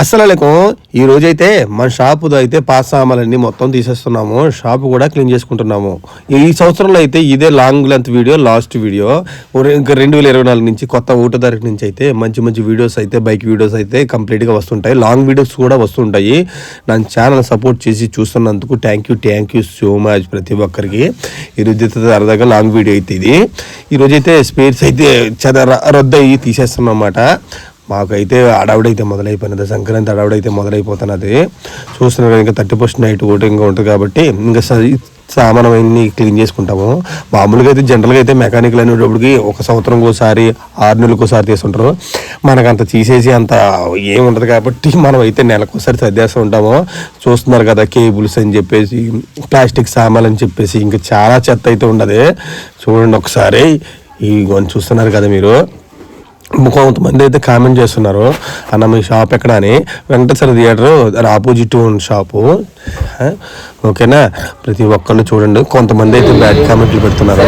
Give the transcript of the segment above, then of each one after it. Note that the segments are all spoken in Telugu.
అస్సలు ఈ రోజైతే మన షాపు అయితే పాస్ సామాన్లన్నీ మొత్తం తీసేస్తున్నాము. షాపు కూడా క్లీన్ చేసుకుంటున్నాము. ఈ సంవత్సరంలో అయితే ఇదే long length video last video. ఇంకా రెండు వేల ఇరవై నాలుగు నుంచి కొత్త ఊట తారీఖు నుంచి అయితే మంచి మంచి వీడియోస్ అయితే బైక్ వీడియోస్ అయితే కంప్లీట్గా వస్తుంటాయి. లాంగ్ వీడియోస్ కూడా వస్తుంటాయి. నా ఛానల్ సపోర్ట్ చేసి చూస్తున్నందుకు thank you thank you so much ప్రతి ఒక్కరికి. ఈరోజు అయితే సరదాగా లాంగ్ వీడియో అయితే ఇది. ఈరోజైతే అయితే స్పేర్స్ అయితే చదర రద్దయి తీసేస్తున్నాం అన్నమాట మాకైతే అడవిడైతే మొదలైపోయినది సంక్రాంతి అడవిడైతే మొదలైపోతున్నది. చూస్తున్నారు ఇంకా థర్టీ ఫస్ట్ నైట్ కూడా ఇంకా ఉంటుంది కాబట్టి ఇంకా స- సామాను అవన్నీ క్లీన్ చేసుకుంటాము. మామూలుగా అయితే జనరల్గా అయితే మెకానికల్ అనేటప్పటికి ఒక సంవత్సరం ఒకసారి ఆరు నెలలకు ఒకసారి తీసుకుంటారు అంత తీసేసి అంత ఏముండదు కాబట్టి మనం అయితే నెలకోసారి సర్దేస్తూ ఉంటాము. చూస్తున్నారు కదా కేబుల్స్ అని చెప్పేసి ప్లాస్టిక్ సామాన్లు అని చెప్పేసి ఇంకా చాలా చెత్త అయితే ఉండదు. చూడండి ఒకసారి. ఈ చూస్తున్నారు కదా మీరు. కొంతమంది అయితే కామెంట్ చేస్తున్నారు అన్న మీ షాప్ ఎక్కడ అని. వెంకటేశ్వర థియేటర్ దాని ఆపోజిట్ ఉన్న షాపు. ఓకేనా? ప్రతి ఒక్కళ్ళు చూడండి. కొంతమంది అయితే బ్యాడ్ కామెంట్లు పెడుతున్నారు.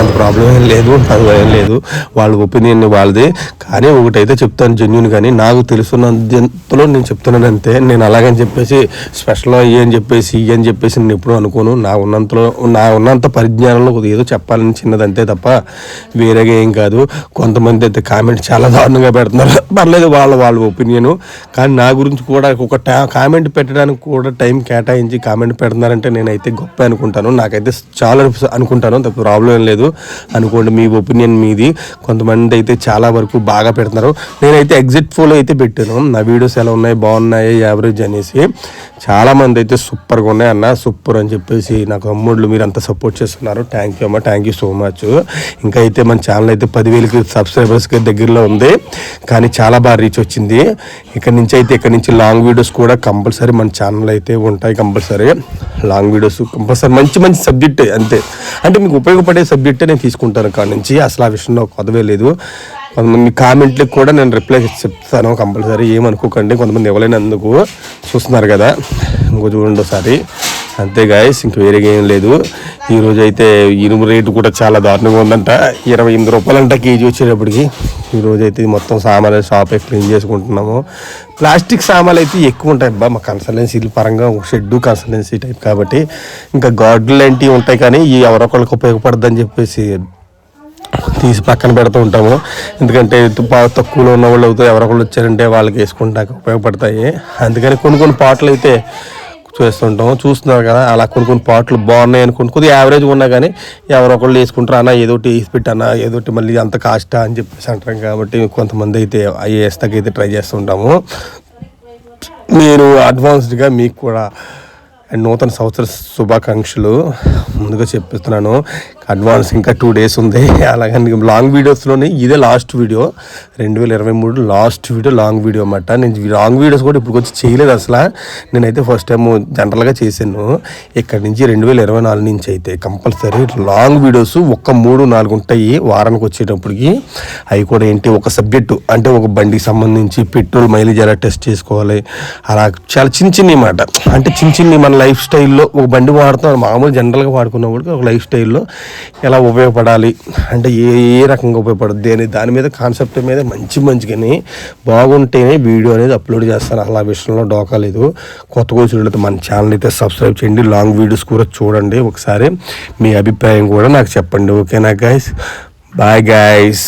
అంత ప్రాబ్లం ఏం లేదు అది ఏం లేదు. వాళ్ళ ఒపీనియన్ వాళ్ళది. కానీ ఒకటైతే చెప్తాను జెన్యున్ కానీ నాకు తెలుసున్నంతలో నేను చెప్తున్నాను అంతే. నేను అలాగని చెప్పేసి స్పెషల్ అయ్యి అని చెప్పేసి ఇయ్యి అని చెప్పేసి నేను ఎప్పుడూ అనుకోను. నా ఉన్నంతలో నా ఉన్నంత పరిజ్ఞానంలో ఏదో చెప్పాలని చిన్నది అంతే తప్ప వేరేగా ఏం కాదు. కొంతమంది అయితే కామెంట్ చాలా దారుణంగా పెడుతున్నారు. పర్లేదు వాళ్ళ వాళ్ళ ఒపీనియన్. కానీ నా గురించి కూడా ఒక కామెంట్ పెట్టడానికి కూడా టైం కేటాయించి కామెంట్ పెడుతున్నారంటే నేనైతే గొప్ప అనుకుంటాను. నాకైతే చాలా అనుకుంటాను. అంత ప్రాబ్లం ఏం లేదు. అనుకోండి మీ ఒపీనియన్ మీది. కొంతమంది అయితే చాలా వరకు బాగా పెడుతున్నారు. నేనైతే ఎగ్జిట్ ఫోలో అయితే పెట్టాను. నా వీడియోస్ ఎలా ఉన్నాయి? బాగున్నాయి? యావరేజ్ అనేసి. చాలా మంది అయితే సూపర్గా ఉన్నాయి అన్న. సూపర్ అని చెప్పేసి నాకు అమ్ముళ్ళు మీరు అంత సపోర్ట్ చేస్తున్నారు. థ్యాంక్ యూ అమ్మ. థ్యాంక్ యూ సో మచ్ ఇంకా అయితే మన ఛానల్ అయితే పదివేలకి సబ్స్క్రైబర్స్కి దగ్గరలో ఉంది. కానీ చాలా బాగా రీచ్ వచ్చింది. ఇక్కడ నుంచి అయితే ఇక్కడ నుంచి లాంగ్ వీడియోస్ కూడా కంపల్సరీ మన ఛానల్ అయితే ఉంటాయి కంపల్సరీ. లాంగ్ వీడియోస్ కంపల్సరీ మంచి మంచి సబ్జెక్ట్ అంతే. అంటే మీకు ఉపయోగపడే సబ్జెక్టే నేను తీసుకుంటాను కాడ నుంచి. అసలు ఆ విషయంలో కొదవే లేదు. కొంతమంది కామెంట్లకు కూడా నేను రిప్లై చెప్తాను కంపల్సరీ. ఏమనుకోకండి కొంతమంది ఇవ్వలేనందుకు చూస్తున్నారు కదా. ఇంకో చూడండి ఒకసారి. అంతే గాయస్ ఇంక వేరేగా ఏం లేదు. ఈరోజు అయితే ఇనుము రేటు కూడా చాలా దారుణంగా ఉందంట. ఇరవై ఎనిమిది రూపాయలంట కేజీ వచ్చేటప్పటికి. ఈరోజు అయితే మొత్తం సామాన్లు షాప్ క్లీన్ చేసుకుంటున్నాము. ప్లాస్టిక్ సామాన్లు అయితే ఎక్కువ ఉంటాయి అబ్బా. మా కన్సల్టెన్సీల పరంగా ఒక షెడ్ కన్సల్టెన్సీ టైప్ కాబట్టి. ఇంకా గార్డులు లాంటివి ఉంటాయి కానీ ఈ ఎవరొకరికి ఉపయోగపడదని చెప్పేసి తీసి పక్కన పెడుతూ ఉంటాము. ఎందుకంటే తక్కువలో ఉన్న వాళ్ళు అవుతాయి ఎవరొకళ్ళు వచ్చారంటే వాళ్ళకి వేసుకుంటానికి ఉపయోగపడతాయి. అందుకని కొన్ని కొన్ని పాటలు అయితే చేస్తుంటాం చూస్తున్నారు కదా అలా కొన్ని కొన్ని పాటలు బాగున్నాయి అనుకుని కొద్దిగా యావరేజ్ ఉన్నా కానీ ఎవరో ఒకళ్ళు వేసుకుంటారు అన్న ఏదో ఒకటి వేసి పెట్టన్నా ఏదో ఒకటి మళ్ళీ అంత కాస్టా అని చెప్పేసి అంటాం కాబట్టి కొంతమంది అయితే అవి వేస్తాకైతే ట్రై చేస్తుంటాము. నేను అడ్వాన్స్డ్గా మీకు కూడా అండ్ నూతన సంవత్సర శుభాకాంక్షలు. ముందుగా చెప్పిస్తున్నాను అడ్వాన్స్ ఇంకా టూ డేస్ ఉంది. అలాగే లాంగ్ వీడియోస్లోనే ఇదే లాస్ట్ వీడియో. రెండు వేల ఇరవై మూడు లాస్ట్ వీడియో లాంగ్ వీడియో అన్నమాట. నేను లాంగ్ వీడియోస్ కూడా ఇప్పుడు వచ్చి చేయలేదు అసలు. నేనైతే ఫస్ట్ టైం జనరల్గా చేశాను. ఇక్కడ నుంచి రెండు వేల ఇరవై నాలుగు నుంచి అయితే కంపల్సరీ లాంగ్ వీడియోస్ ఒక్క మూడు నాలుగు ఉంటాయి వారానికి వచ్చేటప్పటికి. అవి కూడా ఏంటి ఒక సబ్జెక్టు అంటే ఒక బండికి సంబంధించి పెట్రోల్ మైలేజ్ ఎలా టెస్ట్ చేసుకోవాలి. అలా చాలా చిన్న చిన్న మాట అంటే చిన్న చిన్న మన లైఫ్ స్టైల్లో ఒక బండి వాడుతాం మామూలు జనరల్గా వాడుకున్నప్పుడు ఒక లైఫ్ స్టైల్లో ఎలా ఉపయోగపడాలి అంటే ఏ ఏ రకంగా ఉపయోగపడుద్ది అని దాని మీద కాన్సెప్ట్ మీద మంచి మంచిగాని బాగుంటేనే వీడియో అనేది అప్లోడ్ చేస్తాను. అలా విషయంలో డోకా లేదు. కొత్త కూర్చుంటే మన ఛానల్ అయితే సబ్స్క్రైబ్ చేయండి. లాంగ్ వీడియోస్ కూడా చూడండి ఒకసారి. మీ అభిప్రాయం కూడా నాకు చెప్పండి. ఓకేనా గైస్ బాయ్ గైస్